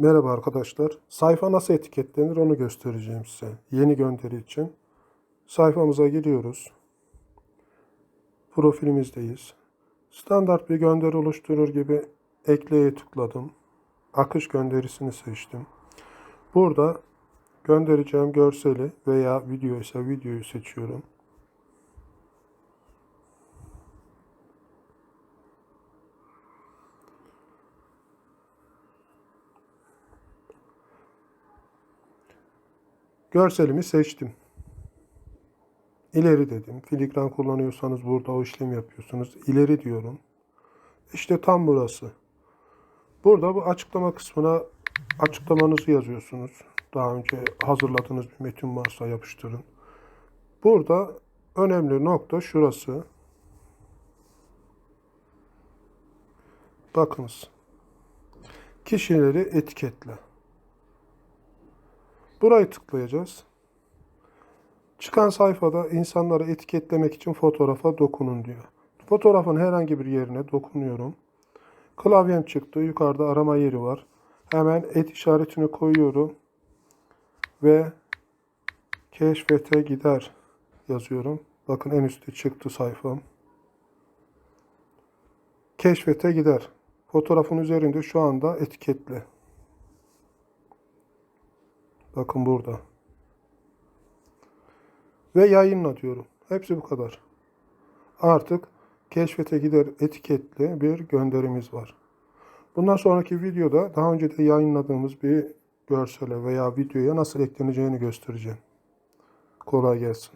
Merhaba arkadaşlar. Sayfa nasıl etiketlenir onu göstereceğim size. Yeni gönderi için. Sayfamıza giriyoruz. Profilimizdeyiz. Standart bir gönderi oluşturur gibi ekleye tıkladım. Akış gönderisini seçtim. Burada göndereceğim görseli veya video ise videoyu seçiyorum. Görselimi seçtim. İleri dedim. Filigran kullanıyorsanız burada o işlemi yapıyorsunuz. İleri diyorum. İşte tam burası. Burada bu açıklama kısmına açıklamanızı yazıyorsunuz. Daha önce hazırladığınız bir metin varsa yapıştırın. Burada önemli nokta şurası. Bakınız. Kişileri etiketle. Burayı tıklayacağız. Çıkan sayfada insanları etiketlemek için fotoğrafa dokunun diyor. Fotoğrafın herhangi bir yerine dokunuyorum. Klavyem çıktı. Yukarıda arama yeri var. Hemen et işaretini koyuyorum. Ve keşfete gider yazıyorum. Bakın en üstte çıktı sayfam. Keşfete gider. Fotoğrafın üzerinde şu anda etiketle. Bakın burada. Ve yayınla diyorum. Hepsi bu kadar. Artık keşfete gider etiketli bir gönderimiz var. Bundan sonraki videoda daha önce de yayınladığımız bir görsele veya videoya nasıl ekleneceğini göstereceğim. Kolay gelsin.